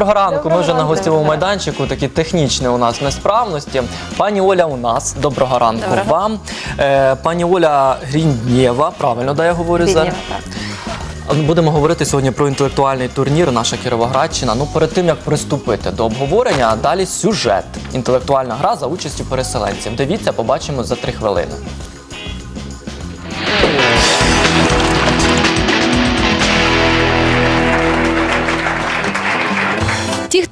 Доброго ранку. Ми вже на гостєвому майданчику. Такі технічні у нас несправності. Пані Оля у нас. Доброго ранку Доброго. вам. Е, пані Оля Гріндєва, правильно, да я говорю так. Будемо говорити сьогодні про інтелектуальний турнір наша Кіровоградщина. Ну перед тим як приступити до обговорення, далі сюжет. Інтелектуальна гра за участю переселенців. Дивіться, побачимо за три хвилини.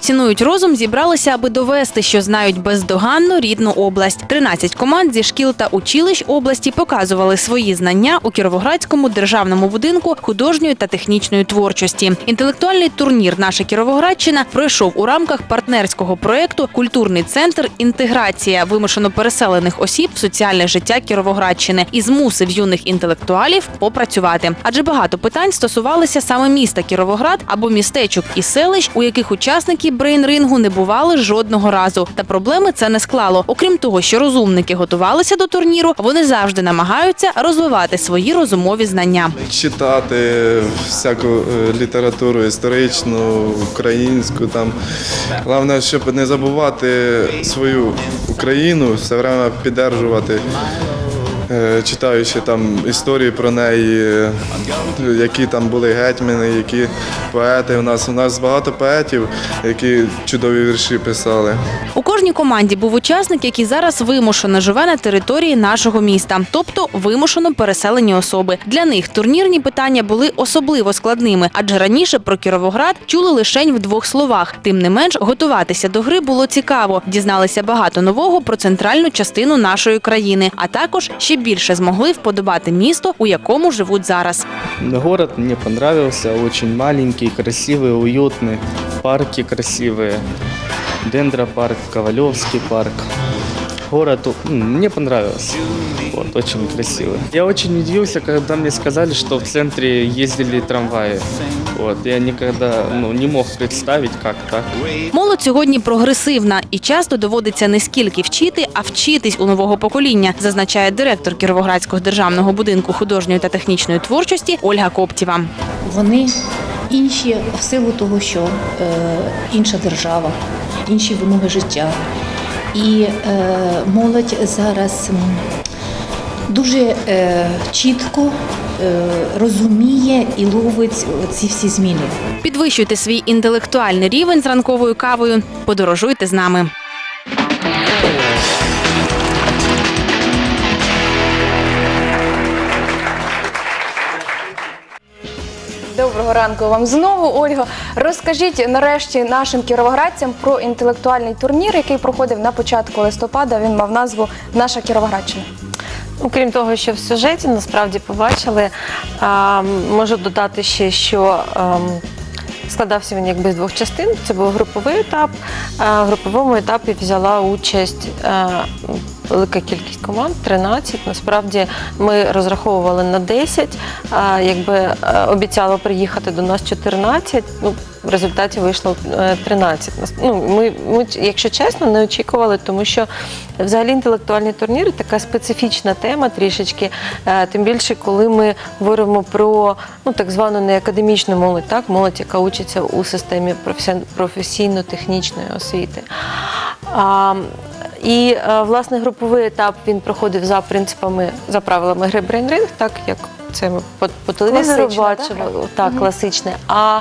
Цінують розум, зібралися, аби довести, що знають бездоганно рідну область. 13 команд зі шкіл та училищ області показували свої знання у Кіровоградському державному будинку художньої та технічної творчості. Інтелектуальний турнір Наша Кіровоградщина пройшов у рамках партнерського проєкту Культурний центр інтеграція вимушено переселених осіб в соціальне життя Кіровоградщини і змусив юних інтелектуалів попрацювати. Адже багато питань стосувалися саме міста Кіровоград або містечок і селищ, у яких учасники брейн-рингу не бували жодного разу. Та проблеми це не склало. Окрім того, що розумники готувалися до турніру, вони завжди намагаються розвивати свої розумові знання. читати всяку е, літературу історичну, українську. Там. Головне, щоб не забувати свою Україну, все время підтримувати, читаючи там історії про неї, е, які там були гетьмани, які поети у нас. У нас багато поетів, які чудові вірші писали. У кожній команді був учасник, який зараз вимушено живе на території нашого міста, тобто вимушено переселені особи. Для них турнірні питання були особливо складними, адже раніше про Кіровоград чули лишень в двох словах. Тим не менш, готуватися до гри було цікаво. Дізналися багато нового про центральну частину нашої країни, а також ще більше змогли вподобати місто, у якому живуть зараз. Город мне понравился, очень маленький, красивый, уютный, парки красивые, Дендропарк, Ковалевский парк. Город м, мне понравился, вот, очень красивый. Я очень удивился, когда мне сказали, что в центре ездили трамваи. Вот, я никогда ну, не мог представить, как так. Молодь сьогодні прогресивна і часто доводиться не скільки вчити, а вчитись у нового покоління, зазначає директор Кіровоградського державного будинку художньої та технічної творчості Ольга Коптєва. Вони інші в силу того, що е, інша держава, інші вимоги життя. І е, молодь зараз дуже е, чітко е, розуміє і ловить ці всі зміни. Підвищуйте свій інтелектуальний рівень з ранковою кавою. Подорожуйте з нами. Доброго ранку вам знову, Ольго. Розкажіть нарешті нашим кіровоградцям про інтелектуальний турнір, який проходив на початку листопада. Він мав назву Наша Кіровоградщина. Ну, крім того, що в сюжеті насправді побачили, а, можу додати ще, що ем, складався він якби з двох частин. Це був груповий етап. А в груповому етапі взяла участь е, велика кількість команд, 13. Насправді ми розраховували на 10. А, якби е, обіцяло приїхати до нас 14. Ну, в результаті вийшло е, 13. Нас- Ну, ми, ми, якщо чесно, не очікували, тому що взагалі інтелектуальні турніри така специфічна тема трішечки. Е, Тим більше, коли ми говоримо про ну, так звану неакадемічну молодь, так, молодь, яка учиться у системі професійно-технічної освіти. І е, власне груповий етап він проходив за принципами, за правилами гри Brain Ring, так як це ми по, по телевізору Класична, так. Так, класичне. А,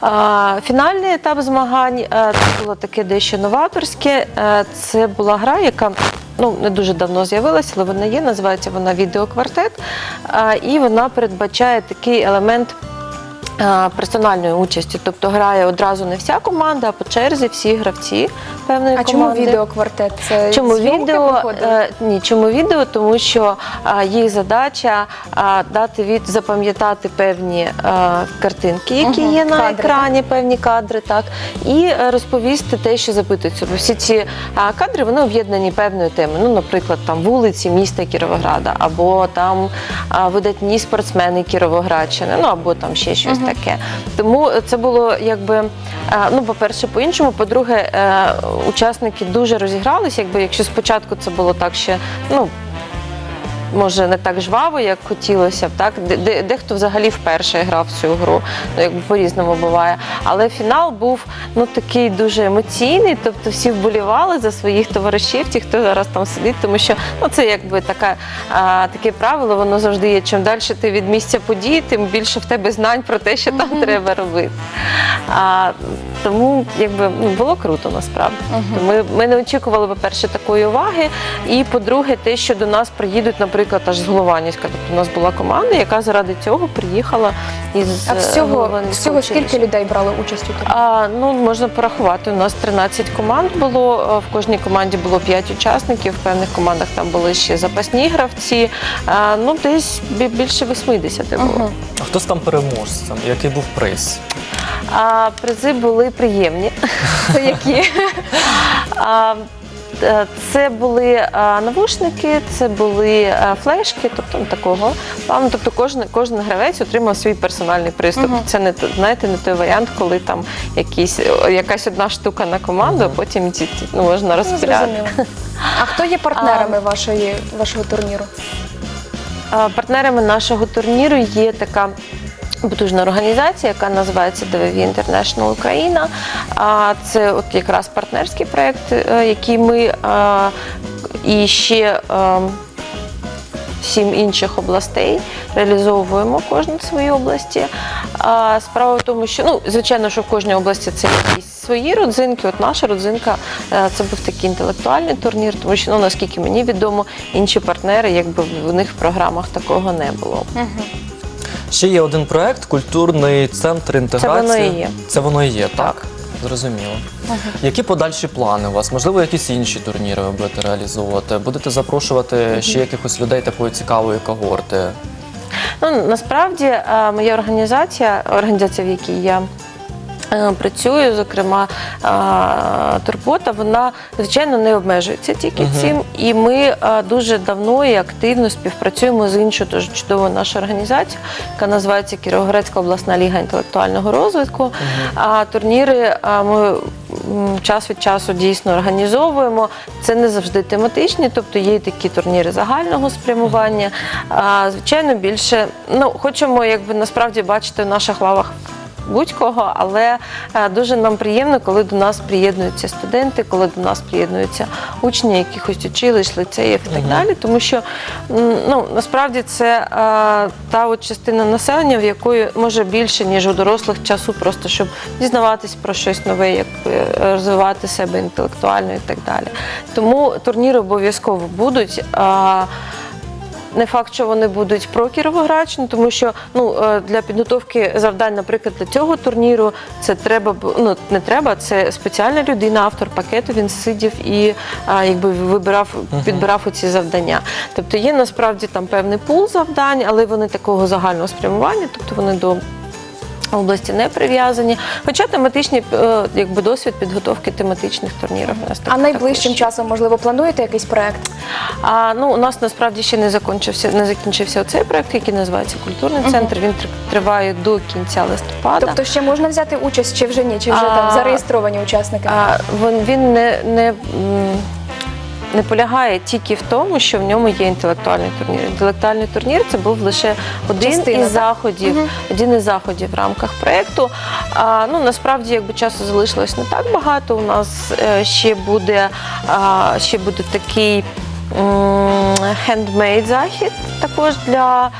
а фінальний етап змагань е, це було таке дещо новаторське. Е, Це була гра, яка ну не дуже давно з'явилася, але вона є. Називається вона відеоквартет. І вона передбачає такий елемент. Е, Персональної участі, тобто грає одразу не вся команда, а по черзі всі гравці певної А чому відеоквартет? Це Чому відео? Е, ні, чому відео? Тому що е, їх задача е, дати від запам'ятати певні е, картинки, які Мгм, є на кадри, екрані, певні кадри, так і розповісти те, що запитується. Бо всі ці е, кадри вони об'єднані певною темою. Ну, наприклад, там вулиці міста Кіровограда, або там е, видатні спортсмени Кіровоградщини, ну або там ще щось таке. Тому це було е, ну, по-перше, по-іншому. По-друге, е, учасники дуже розігралися. Якщо спочатку це було так, ще ну може не так жваво, як хотілося б. Так де, де- дехто взагалі вперше грав цю гру. Ну якби по-різному буває. Але фінал був ну такий дуже емоційний. Тобто всі вболівали за своїх товаришів, ті, хто зараз там сидить, тому що ну це якби така а, таке правило, воно завжди є. Чим далі ти від місця події, тим більше в тебе знань про те, що там треба робити. А, тому якби ну, було круто насправді. Тобто Ми, ми не очікували, по-перше, такої уваги. І по-друге, те, що до нас приїдуть, наприклад, аж з Голованівська. Тобто у нас була команда, яка заради цього приїхала із А е, всього, Голованівського всього скільки людей брали участь у турнірі? А, ну, можна порахувати. У нас 13 команд було. а В кожній команді було 5 учасників. В певних командах там були ще запасні гравці. А, ну, десь бі- більше 80 було. Мгм. А хто там переможцем? Який був приз? А призи були приємні. Це які? А, е, Це були а, навушники, це були а, флешки, тобто такого. Тобто кожен, кожен гравець отримав свій персональний приз. Тобто це не знаєте, не той варіант, коли там якісь, якась одна штука на команду, а потім ці, ці, ну, можна Ну, зрозуміло. А хто є партнерами вашої, вашого турніру? А, Партнерами нашого турніру є така. Потужна організація, яка називається DVV International Україна. Це от якраз партнерський проєкт, е, який ми і ще е, сім інших областей реалізовуємо кожна в своїй області. Справа в тому, що ну звичайно, що в кожній області це якісь свої родзинки. От наша родзинка е, це був такий інтелектуальний турнір, тому що ну наскільки мені відомо, інші партнери, якби в них в програмах такого не було. Ще є один проект культурний центр інтеграції. Це воно і є. Це воно і є, так. Зрозуміло. Які подальші плани у вас? Можливо, якісь інші турніри ви будете реалізовувати? Будете запрошувати ще якихось людей такої цікавої когорти? Ну насправді е, моя організація, організація, в якій я. Е, Працюю, зокрема, е, турбота, вона звичайно не обмежується тільки цим. І ми е, дуже давно і активно співпрацюємо з іншою дуже чудовою нашою організацією, яка називається Кіровоградська обласна ліга інтелектуального розвитку. А турніри ми час від часу дійсно організовуємо. Це не завжди тематичні, тобто є такі турніри загального спрямування. А, звичайно, більше ну хочемо, якби насправді бачити в наших лавах. Будь-кого, але е, дуже нам приємно, коли до нас приєднуються студенти, коли до нас приєднуються учні якихось училищ, ліцеїв і так далі. Тому що ну насправді це е, та от частина населення, в якої може більше ніж у дорослих часу, просто щоб дізнаватись про щось нове, як е, розвивати себе інтелектуально і так далі. Тому турніри обов'язково будуть. Не факт, що вони будуть про Кіровоградщину, тому що ну е, для підготовки завдань, наприклад, для цього турніру, це треба ну не треба. Це спеціальна людина, автор пакету. Він сидів і а, якби вибирав, підбирав ці завдання. Тобто є насправді там певний пул завдань, але вони такого загального спрямування, тобто вони до. Області не прив'язані, хоча тематичні е, якби досвід підготовки тематичних турнірів у нас А так- найближчим також часом, можливо, плануєте якийсь проект? А ну у нас насправді ще не закінчився, не закінчився цей проект, який називається культурний центр. Він тр- триває до кінця листопада. Тобто ще можна взяти участь, чи вже ні, чи вже А, там зареєстровані учасники? а, він, він не, не, м, не полягає тільки в тому, що в ньому є інтелектуальний турнір. Інтелектуальний турнір це був лише один Частина, із так? заходів, один із заходів в рамках проєкту. А, ну насправді, якби часу залишилось не так багато. У нас е, ще буде а, ще буде такий. Хендмейд захід також для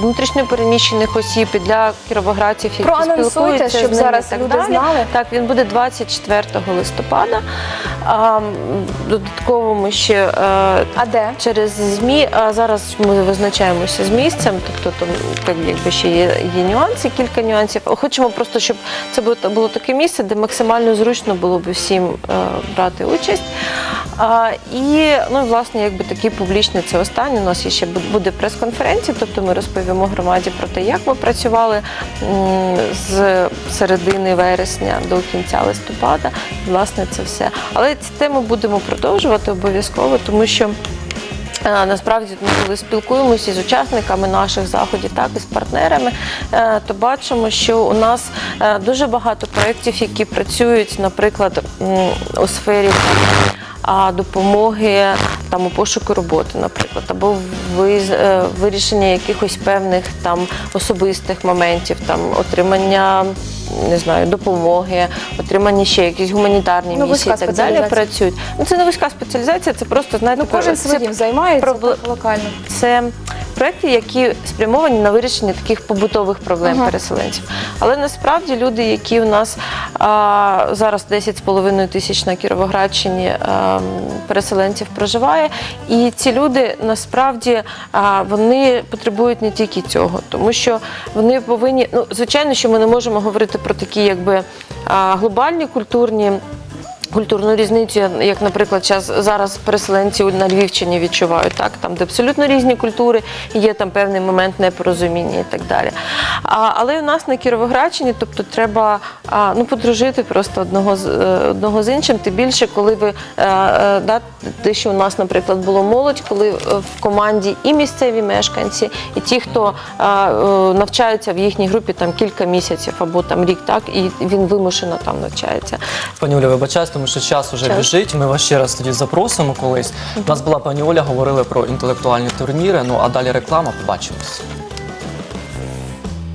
внутрішньопереміщених осіб і для кіровоградців, які Проанонсуйте, спілкуються щоб з ними зараз і так люди далі. знали. Так, він буде 24 листопада. А, додатково ми ще е, А де? через ЗМІ. А зараз ми визначаємося з місцем, тобто там так, якби ще є, є нюанси, кілька нюансів. Хочемо просто, щоб це було, було таке місце, де максимально зручно було б всім е, брати участь. А, і ну, власне, якби такий публічний це останнє. У нас ще буде прес-конференція, тобто ми розповімо громаді про те, як ми працювали з середини вересня до кінця листопада. Власне, це все. Але ці теми будемо продовжувати обов'язково, тому що. Е, Насправді, ми коли спілкуємося з учасниками наших заходів, так і з партнерами, е, то бачимо, що у нас е, дуже багато проєктів, які працюють, наприклад, у сфері допомоги там у пошуку роботи, наприклад, або вирішення якихось певних особистих моментів, отримання. Не знаю, допомоги, отримання ще якісь гуманітарні Ну, місії і так далі спеціалізація. працюють. Ну це не вузька спеціалізація, це просто знаєте, Ну, кожен це своїм займається пробле- так, локально. це проекти, які спрямовані на вирішення таких побутових проблем Ага. переселенців. Але насправді люди, які у нас а, зараз 10,5 тисяч на Кіровоградщині а, переселенців проживає, і ці люди насправді а, вони потребують не тільки цього, тому що вони повинні, ну звичайно, що ми не можемо говорити про такі, якби а, глобальні культурні. Культурну різницю, як, наприклад, час зараз переселенці на Львівщині відчувають, так там де абсолютно різні культури, є там певний момент непорозуміння і так далі. А, але у нас на Кіровоградщині, тобто треба а, ну подружити просто одного з е, одного з іншим. Тим більше, коли ви е, е, да, те, що у нас, наприклад, було молодь, коли в команді і місцеві мешканці, і ті, хто е, навчаються в їхній групі там кілька місяців або там рік, так і він вимушено там навчається. Пані Оля, вибачаюсь, тому що час уже Час. біжить. Ми вас ще раз тоді запросимо колись. У нас була пані Оля, говорили про інтелектуальні турніри. Ну а далі реклама. Побачимось.